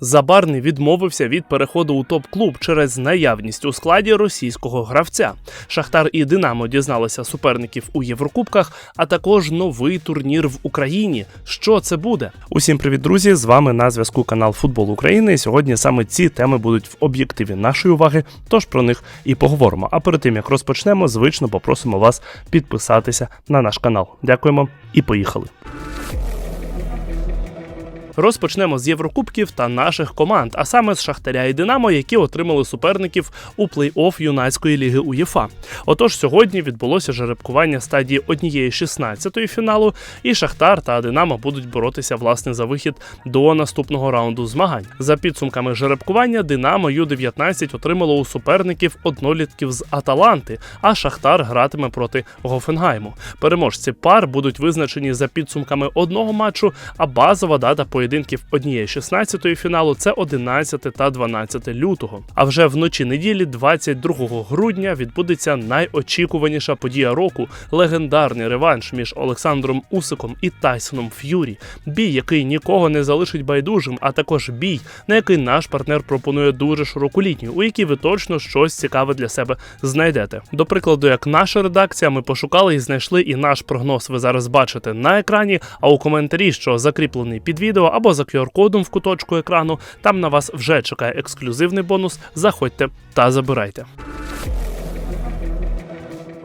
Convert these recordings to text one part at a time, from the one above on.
Забарний відмовився від переходу у топ-клуб через наявність у складі російського гравця. Шахтар і Динамо дізналися суперників у Єврокубках, а також новий турнір в Україні. Що це буде? Усім привіт, друзі! З вами на зв'язку канал Футбол України. Сьогодні саме ці теми будуть в об'єктиві нашої уваги, тож про них і поговоримо. А перед тим як розпочнемо, звично попросимо вас підписатися на наш канал. Дякуємо і поїхали. Розпочнемо з Єврокубків та наших команд, а саме з Шахтаря і Динамо, які отримали суперників у плей-офф юнацької ліги УЄФА. Отож, сьогодні відбулося жеребкування стадії однієї 16-ї фіналу, і Шахтар та Динамо будуть боротися власне за вихід до наступного раунду змагань. За підсумками жеребкування, Динамо Ю-19 отримало у суперників однолітків з Аталанти, а Шахтар гратиме проти Гофенгайму. Переможці пар будуть визначені за підсумками одного матчу, а базова дата поєдинків однієї 16-ї фіналу це 11 та 12 лютого. А вже вночі неділі, 22 грудня, відбудеться найочікуваніша подія року легендарний реванш між Олександром Усиком і Тайсоном Ф'юрі. Бій, який нікого не залишить байдужим, а також бій, на який наш партнер пропонує дуже широку лінію, у якій ви точно щось цікаве для себе знайдете. До прикладу, як наша редакція, ми пошукали і знайшли, і наш прогноз ви зараз бачите на екрані. А у коментарі, що закріплений під відео, або за QR-кодом в куточку екрану, там на вас вже чекає ексклюзивний бонус. Заходьте та забирайте.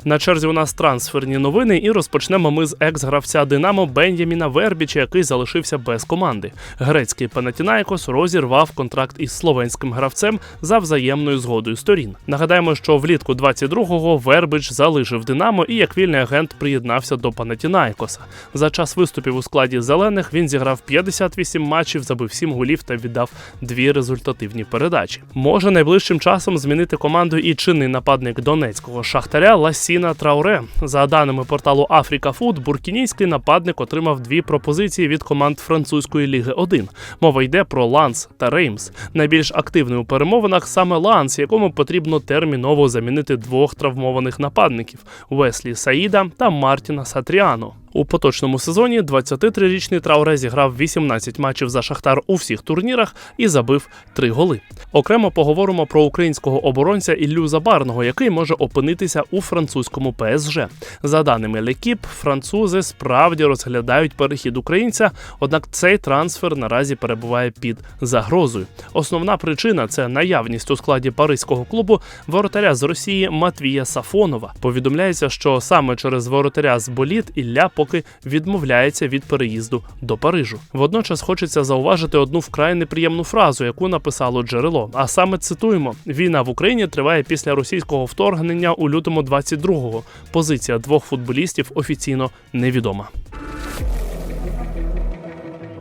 На черзі у нас трансферні новини, і розпочнемо ми з екс-гравця Динамо Бен'яміна Вербіча, який залишився без команди. Грецький Панатінайкос розірвав контракт із словенським гравцем за взаємною згодою сторін. Нагадаємо, що влітку 22-го Вербич залишив Динамо і як вільний агент приєднався до Панатінайкоса. За час виступів у складі зелених він зіграв 58 матчів, забив 7 голів та віддав дві результативні передачі. Може найближчим часом змінити команду і чинний нападник донецького шахтаря Ласі. Сіна Трауре. За даними порталу Африка Фуд, буркінійський нападник отримав дві пропозиції від команд французької ліги 1. Мова йде про Ланс та Реймс. Найбільш активний у перемовинах саме Ланс, якому потрібно терміново замінити двох травмованих нападників Веслі Саїда та Мартіна Сатріано. У поточному сезоні 23-річний Трауре зіграв 18 матчів за Шахтар у всіх турнірах і забив 3 голи. Окремо поговоримо про українського оборонця Іллю Забарного, який може опинитися у французькому ПСЖ. За даними Лекіп, французи справді розглядають перехід українця, однак цей трансфер наразі перебуває під загрозою. Основна причина це наявність у складі паризького клубу воротаря з Росії Матвія Сафонова. Повідомляється, що саме через воротаря з боліт Ілля поки відмовляється від переїзду до Парижу. Водночас хочеться зауважити одну вкрай неприємну фразу, яку написало джерело. А саме цитуємо: війна в Україні триває після російського вторгнення у лютому 22-го. Позиція двох футболістів офіційно невідома.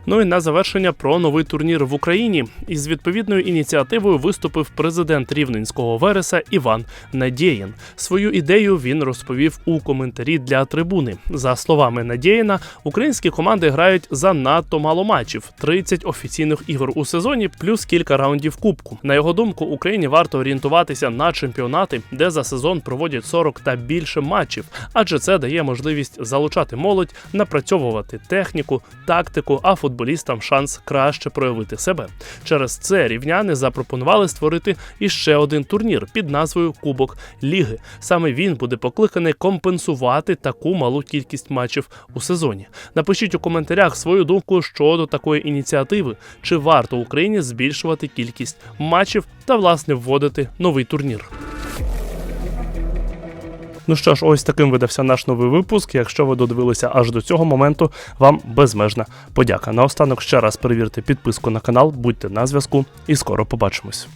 Ну і на завершення про новий турнір в Україні. Із відповідною ініціативою виступив президент Рівненського Вереса Іван Надєєн. Свою ідею він розповів у коментарі для трибуни. За словами Надєєна, українські команди грають занадто мало матчів 30 офіційних ігор у сезоні, плюс кілька раундів кубку. На його думку, Україні варто орієнтуватися на чемпіонати, де за сезон проводять 40 та більше матчів, адже це дає можливість залучати молодь, напрацьовувати техніку, тактику, а футбол футболістам шанс краще проявити себе. Через це рівняни запропонували створити іще один турнір під назвою Кубок Ліги. Саме він буде покликаний компенсувати таку малу кількість матчів у сезоні. Напишіть у коментарях свою думку щодо такої ініціативи, чи варто Україні збільшувати кількість матчів та власне вводити новий турнір. Ну що ж, ось таким видався наш новий випуск. Якщо ви додивилися аж до цього моменту, вам безмежна подяка. Наостанок ще раз перевірте підписку на канал, будьте на зв'язку і скоро побачимось.